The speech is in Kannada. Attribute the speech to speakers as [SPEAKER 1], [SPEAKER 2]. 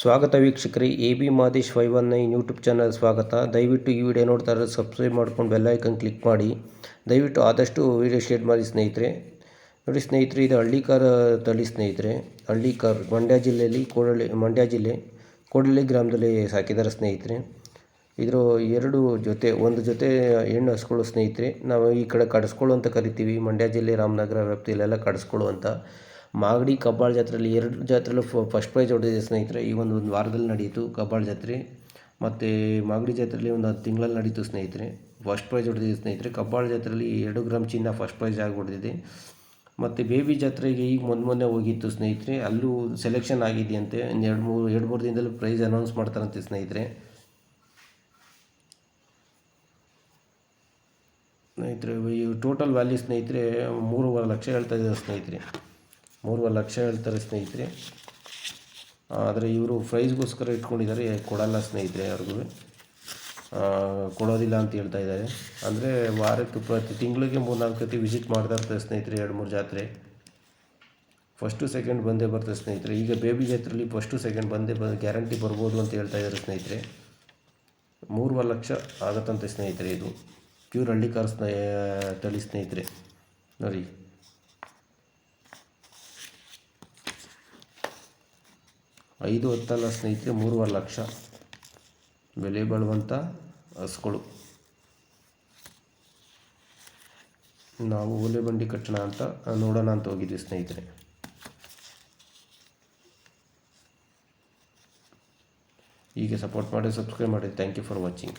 [SPEAKER 1] ಸ್ವಾಗತ ವೀಕ್ಷಕರೇ, A B Madesh five one nine YouTube channel ಸ್ವಾಗತ. ದಯವಿಟ್ಟು ಈ ವಿಡಿಯೋ ನೋಡ್ತಾ ಇರೋದು ಸಬ್ಸ್ಕ್ರೈಬ್ ಮಾಡ್ಕೊಂಡು ಬೆಲ್ ಐಕನ್ ಕ್ಲಿಕ್ ಮಾಡಿ. ದಯವಿಟ್ಟು ಆದಷ್ಟು ವಿಡಿಯೋ ಶೇರ್ ಮಾಡಿ ಸ್ನೇಹಿತರೆ. ನೋಡಿ ಸ್ನೇಹಿತರೆ, ಇದು ಹಳ್ಳಿ ಕಾರ್ ತಳಿ ಸ್ನೇಹಿತರೆ. ಹಳ್ಳಿ ಕಾರ್ ಮಂಡ್ಯ ಜಿಲ್ಲೆಯಲ್ಲಿ ಕೋಡಳ್ಳಿ ಮಂಡ್ಯ ಜಿಲ್ಲೆ ಕೋಡಳ್ಳಿ ಗ್ರಾಮದಲ್ಲಿ ಸಾಕಿದ್ದಾರೆ ಸ್ನೇಹಿತರೆ. ಇದರ ಎರಡು ಜೊತೆ, ಒಂದು ಜೊತೆ ಹೆಣ್ಣು ಹಸ್ಕೊಳ್ಳೋ ಸ್ನೇಹಿತರೆ. ನಾವು ಈ ಕಡೆ ಕಡಿಸ್ಕೊಳ್ಳೋ ಅಂತ ಕರಿತೀವಿ. ಮಂಡ್ಯ ಜಿಲ್ಲೆ ರಾಮನಗರ ವ್ಯಾಪ್ತಿಯಲ್ಲೆಲ್ಲ ಕಡಿಸ್ಕೊಳ್ಳೋ ಅಂತ ಮಾಗಡಿ ಕಬ್ಬಾಳ ಜಾತ್ರೆಯಲ್ಲಿ ಎರಡು ಜಾತ್ರೆಯಲ್ಲೂ ಫಸ್ಟ್ ಪ್ರೈಜ್ ಹೊಡೆದಿದೆ ಸ್ನೇಹಿತರೆ. ಈ ಒಂದು ಒಂದು ವಾರದಲ್ಲಿ ನಡೆಯಿತು ಕಬ್ಬಾಳ ಜಾತ್ರೆ. ಮತ್ತು ಮಾಗಡಿ ಜಾತ್ರೆಯಲ್ಲಿ ಒಂದು ಹತ್ತು ತಿಂಗಳಲ್ಲಿ ನಡೀತು ಸ್ನೇಹಿತರೆ. ಫಸ್ಟ್ ಪ್ರೈಜ್ ಹೊಡೆದಿದೆ ಸ್ನೇಹಿತರೆ. ಕಬ್ಬಾಳ ಜಾತ್ರೆಯಲ್ಲಿ ಎರಡು ಗ್ರಾಮ್ ಚಿನ್ನ ಫಸ್ಟ್ ಪ್ರೈಜ್ ಆಗಿ ಹೊಡೆದಿದೆ. ಮತ್ತು ಬೇಬಿ ಜಾತ್ರೆಗೆ ಈಗ ಮೊನ್ನೆ ಮೊನ್ನೆ ಹೋಗಿತ್ತು ಸ್ನೇಹಿತರೆ. ಅಲ್ಲೂ ಸೆಲೆಕ್ಷನ್ ಆಗಿದೆಯಂತೆ. ಒಂದು ಎರಡು ಮೂರು ಎರಡು ಮೂರು ದಿನದಲ್ಲಿ ಪ್ರೈಸ್ ಅನೌನ್ಸ್ ಮಾಡ್ತಾರಂತೆ ಸ್ನೇಹಿತರೆ. ಸ್ನೇಹಿತರೆ, ಈ ಟೋಟಲ್ ವ್ಯಾಲ್ಯೂ ಸ್ನೇಹಿತರೆ ಮೂರುವರೆ ಲಕ್ಷ ಹೇಳ್ತಾ ಇದ್ದಾರೆ ಸ್ನೇಹಿತರೆ. ಮೂರುವರೆ ಲಕ್ಷ ಹೇಳ್ತಾರೆ ಸ್ನೇಹಿತರೆ. ಆದರೆ ಇವರು ಪ್ರೈಸ್ಗೋಸ್ಕರ ಇಟ್ಕೊಂಡಿದ್ದಾರೆ, ಕೊಡಲ್ಲ ಸ್ನೇಹಿತರೆ ಅವ್ರಿಗೂ. ಕೊಡೋದಿಲ್ಲ ಅಂತ ಹೇಳ್ತಾ ಇದ್ದಾರೆ. ಅಂದರೆ ವಾರಕ್ಕೆ ಪ್ರತಿ ತಿಂಗಳಿಗೆ ಮೂರು ನಾಲ್ಕು ಸತಿ ವಿಸಿಟ್ ಮಾಡ್ತಾ ಇರ್ತಾರೆ ಸ್ನೇಹಿತರೆ ಎರಡು ಮೂರು ಜಾತ್ರೆ. ಫಸ್ಟು ಸೆಕೆಂಡ್ ಬಂದೇ ಬರ್ತದೆ ಸ್ನೇಹಿತರೆ. ಈಗ ಬೇಬಿ ಜಾತ್ರೆಯಲ್ಲಿ ಫಸ್ಟು ಸೆಕೆಂಡ್ ಬಂದೇ ಬ ಗ್ಯಾರಂಟಿ ಬರ್ಬೋದು ಅಂತ ಹೇಳ್ತಾ ಇದ್ದಾರೆ ಸ್ನೇಹಿತರೆ. ಮೂರುವರೆ ಲಕ್ಷ ಆಗುತ್ತಂತೆ ಸ್ನೇಹಿತರೆ ಇದು. ಪ್ಯೂರ್ ಹಳ್ಳಿ ಕಾರ್ ಸ್ನೇ, ತಳಿ ಸ್ನೇಹಿತರೆ. ನೋಡಿ. ಐದು ಹತ್ತಲ್ಲ ಸ್ನೇಹಿತರೆ, ಮೂರುವರೆ ಲಕ್ಷ. ಬೆಲೆ ಬಾಳುವಂಥ ಹಸುಗಳು. ನಾವು ಓಲೆ ಬಂಡಿ ಕಟ್ಟೋಣ ಅಂತ, ನೋಡೋಣ ಅಂತ ಹೋಗಿದ್ವಿ ಸ್ನೇಹಿತರೆ. ಹೀಗೆ ಸಪೋರ್ಟ್ ಮಾಡಿ ಸಬ್ಸ್ಕ್ರೈಬ್ ಮಾಡಿ. Thank you for watching